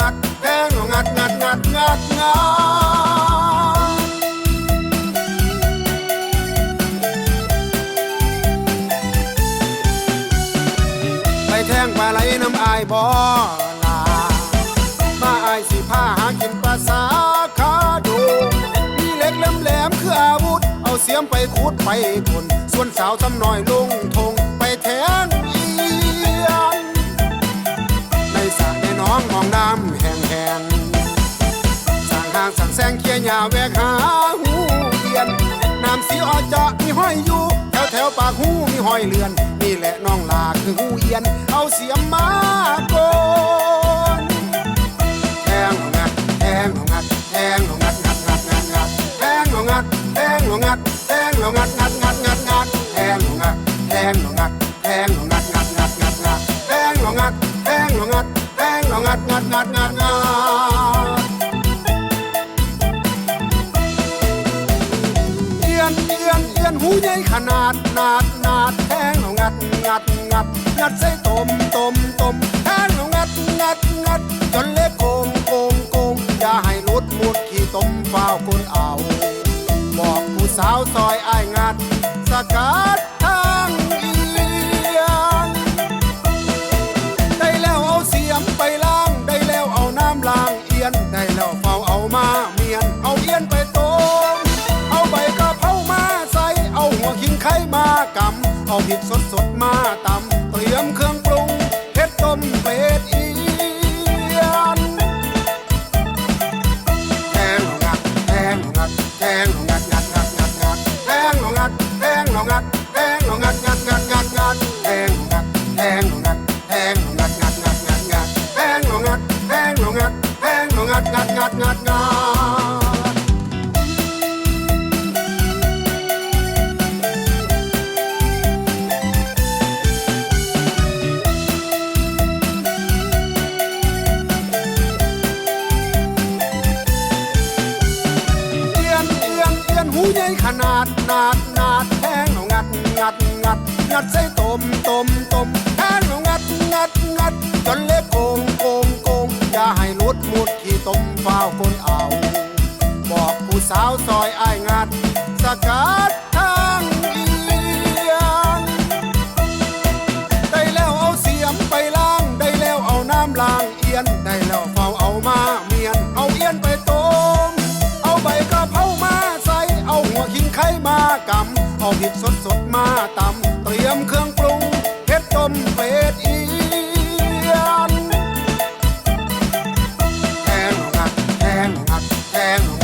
ดงัดงัดไปแทงปลาไหลน้ำอายบ่ลามาอายสิผ้าหากินภาษาขาดูมีเหล็กแหลมๆคืออาวุธ เอาเสียมไปขุดไปคนส่วนสาวทำหน้อยลงทงไปแทงเอียนในสระในหน้อง แซงเคียหญ้าแวกหาหูเอียนน้ำสีออเจาะมีห้อยอยู่ แถวแถวปากหูมีห้อยเลือน นี่แหละน้องลาคือหูเอียน เอาเสียมมาโกนแทงหลงงัดแทงหลงงัดแทงหลงงัดงัดงัดงัดงัดแทงหลงงัดแทงหลงงัดแทงหลงงัดงัดงัดงัดงัดแทงหลงงัดแทงหลงงัดแทงหลงงัดงัดงัดงัดงัดแทงหลงงัดแทงหลงงัดแทงหลงงัดงัดงัดงัดงัด ยนเอียนหูใหญ่ขนาดนาดนาดแทงหลงงัดงัดงัดงัดใส่ต้มต้มต้มแทงหลงงัดงัดงัดจนเล็บโกงโกงโกงอย่าให้ลุดมุดขี้ต้มฟ้าวคนเอา บอกผู้สาวซอยอ้ายงัด สกัด เอาพริกสดสดๆมาตำเตรียมเครื่องปรุงเผ็ดต้มเป็ดอียนแทงหลงงัดแทงหลงงัดแทงหลงงัดงัดงัดงัดงัดแทงหลงงัดแทงหลงงัดแทงหลงงัดงัดงัดงัดงัดแทงหลงงัดแทงหลงงัดแทงหลงงัดงัดงัดงัดงัดแทงหลงงัดแทงหลงงัดแทงหลงงัดงัดงัดงัดงัด ใหญ่ขนาดนาดนาดแทงเอางัดงัดงัดงัดใส่ต้มต้มต้มแทงเอางัดงัดงัดจนเล็กโกงโกงโกงอย่าให้หลุดมุดขี้ต้มฟ้าวคนเอา บอกผู้สาวซอยอ้ายงัด สกัดทางเอียงได้แล้วเอาเสียมไปล้าง ได้แล้วเอาน้ำล้างเอียนได้แล้ว เอาผิดสดสดๆมาตำเตรียมเครื่องปรุงเผ็ดต้มเป็ดเอียนแทงหักแทงหักแทง